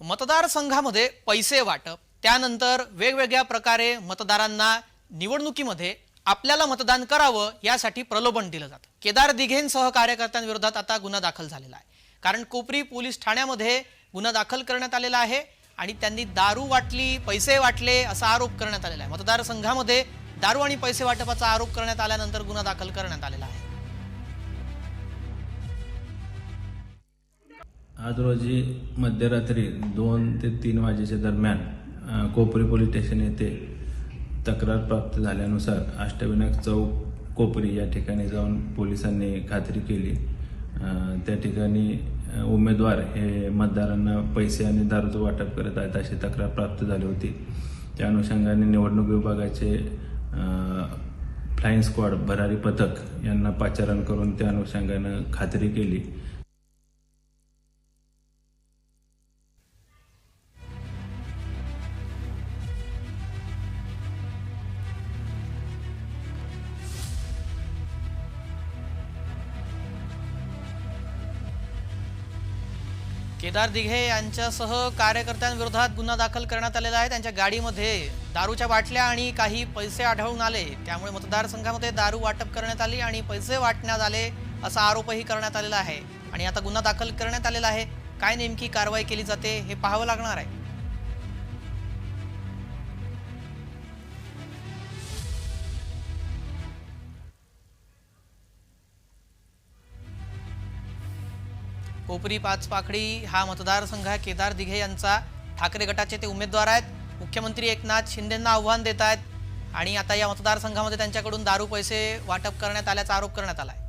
मतदारसंघामध्ये पैसे वाटप त्यानंतर वेगवेगळ्या प्रकारे मतदारांना निवडणुकीमध्ये आपल्याला मतदान करावं यासाठी प्रलोभन दिलं जातं. केदार दिघेंसह कार्यकर्त्यांविरोधात आता गुन्हा दाखल झालेला आहे. कारण कोपरी पोलीस ठाण्यामध्ये गुन्हा दाखल करण्यात आलेला आहे आणि त्यांनी दारू वाटली पैसे वाटले असा आरोप करण्यात आलेला आहे. मतदारसंघामध्ये दारू आणि पैसे वाटपाचा आरोप करण्यात आल्यानंतर गुन्हा दाखल करण्यात आलेला आहे. आज रोजी मध्यरात्री दोन ते तीन वाजेच्या दरम्यान कोपरी पोलीस स्टेशन येथे तक्रार प्राप्त झाल्यानुसार अष्टविनायक चौक कोपरी या ठिकाणी जाऊन पोलिसांनी खात्री केली. त्या ठिकाणी उमेदवार हे मतदारांना पैसे आणि दारूचं वाटप करत आहेत अशी तक्रार प्राप्त झाली होती. त्या अनुषंगाने निवडणूक विभागाचे फ्लाईंग स्क्वॉड भरारी पथक यांना पाचारण करून त्या अनुषंगानं खात्री केली. केदार दिघे यांच्यासह कार्यकर्त्यांविरोधात गुन्हा दाखल करण्यात आलेला आहे. त्यांच्या गाडीमध्ये दारूच्या बाटल्या आणि काही पैसे आढळून आले. त्यामुळे मतदारसंघामध्ये दारू वाटप करण्यात आली आणि पैसे वाटण्यात आले असा आरोपही करण्यात आलेला आहे. आणि आता गुन्हा दाखल करण्यात आलेला आहे. काय नेमकी कारवाई केली जाते हे पाहावं लागणार आहे. कोपरी पाचपाखडी हा मतदारसंघ आहे. केदार दिघे यांचा ठाकरे गटाचे ते उमेदवार आहेत. मुख्यमंत्री एकनाथ शिंदेंना आव्हान देत आहेत. आणि आता या मतदारसंघामध्ये त्यांच्याकडून दारू पैसे वाटप करण्यात आल्याचा आरोप करण्यात आला आहे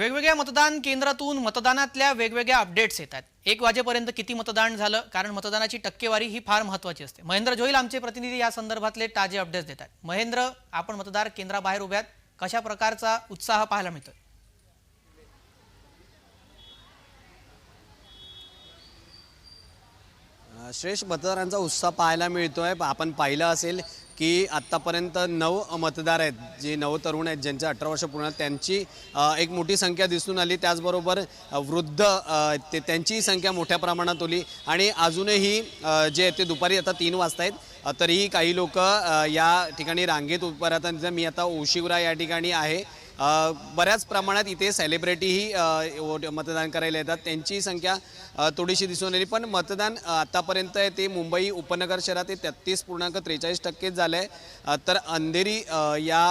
वेगवेगळ्या मतदान केंद्रातून मतदानातल्या वेगवेगळ्या अपडेट्स येतात. एक वाजेपर्यंत किती मतदान झालं? कारण मतदानाची टक्केवारी ही फार महत्वाची असते. महेंद्र जोईल आमचे प्रतिनिधी या संदर्भातले ताजे अपडेट्स देतात. महेंद्र आपण मतदार केंद्राबाहेर उभ्यात. कशा प्रकारचा उत्साह पाहायला मिळतोय? श्रेष्ठ मतदारांचा उत्साह पाहायला मिळतोय. आपण पाहिलं असेल की आत्तापर्यंत नऊ मतदार आहेत जे नऊ तरुण आहेत ज्यांचे अठरा वर्ष पूर्ण त्यांची एक मोठी संख्या दिसून आली. त्याचबरोबर वृद्ध ते त्यांचीही संख्या मोठ्या प्रमाणात होली आणि अजूनही जे ते दुपारी आता तीन वाजता आहेत. तरीही काही लोक या ठिकाणी रांगेत उभं राहतात. मी आता ओशिवरा या ठिकाणी आहे. बऱ्याच प्रमाणात इथे सेलिब्रिटीही मतदान करायला येतात. त्यांची संख्या थोडीशी दिसून आली पण मतदान आत्तापर्यंत आहे ते मुंबई उपनगर शहरात ते तेहतीस पूर्णांक त्रेचाळीस टक्केच झालं आहे तर अंधेरी या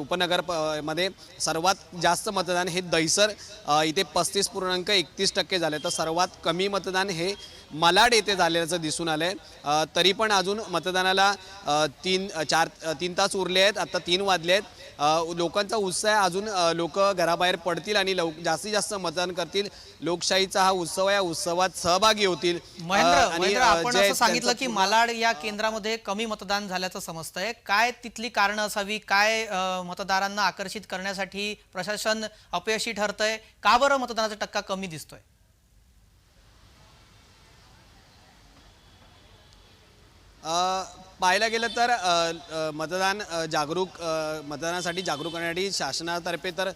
उपनगर प- मध्ये सर्वात जास्त मतदान हे दहिसर इथे पस्तीस पूर्णांक एकतीस टक्के झाले तर सर्वात कमी मतदान हे मलाड येथे झाल्याचं दिसून आलं आहे तरी पण अजून मतदानाला तीन चार तीन तास उरले आहेत. आत्ता तीन वाजले आहेत. लोकांचा उत्साह आहे. अजून लोक घराबाहेर पडतील आणि लव जास्तीत जास्त मतदान करतील. लोकशाहीचा हा उत्सव आहे. या उत्सवात सहभागी होतील. आणि, आपण असं सांगितलं की मालाड या केंद्रामध्ये कमी मतदान झाल्याचं समजतंय. काय तिथली कारणं असावी? काय मतदारांना आकर्षित करण्यासाठी प्रशासन अपयशी ठरतंय? का बरं मतदानाचा टक्का कमी दिसतोय? अ, पाहायला गेलं तर मतदान जागरूक मतदानासाठी जागरूक करण्यासाठी शासनातर्फे तर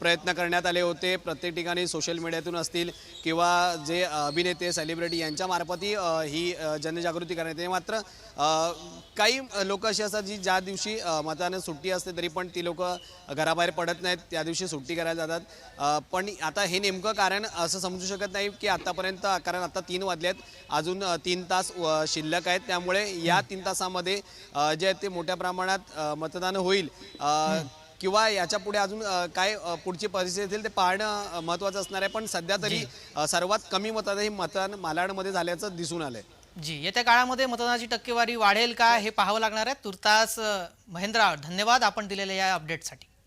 प्रयत्न करण्यात आले होते. प्रत्येक ठिकाणी सोशल मीडियातून असतील किंवा जे अभिनेते सेलिब्रिटी यांच्यामार्फतही ही जनजागृती करण्यात येते. मात्र काही लोक अशी असतात जी ज्या दिवशी मतदान सुट्टी असते तरी पण ती लोक घराबाहेर पडत नाहीत. त्या दिवशी सुट्टी करायला जातात. पण आता हे नेमकं कारण असं समजू शकत नाही की आत्तापर्यंत कारण आता तीन वाजले आहेत अजून तीन तास शिल्लक आहेत. त्यामुळे या तीन तास तासामध्ये जे आहे ते मोठ्या प्रमाणात मतदान होईल. किंवा याच्यापुढे अजून काय पुढची परिस्थिती असेल ते पाहणं महत्त्वाचं असणार आहे. पण सध्या तरी सर्वात कमी मतदान हे मतदान मालाडमध्ये झाल्याचं दिसून आलंय. जी. येत्या काळामध्ये मतदानाची टक्केवारी वाढेल का हे पाहावं लागणार आहे. तुर्तास महेंद्र धन्यवाद आपण दिलेल्या या अपडेटसाठी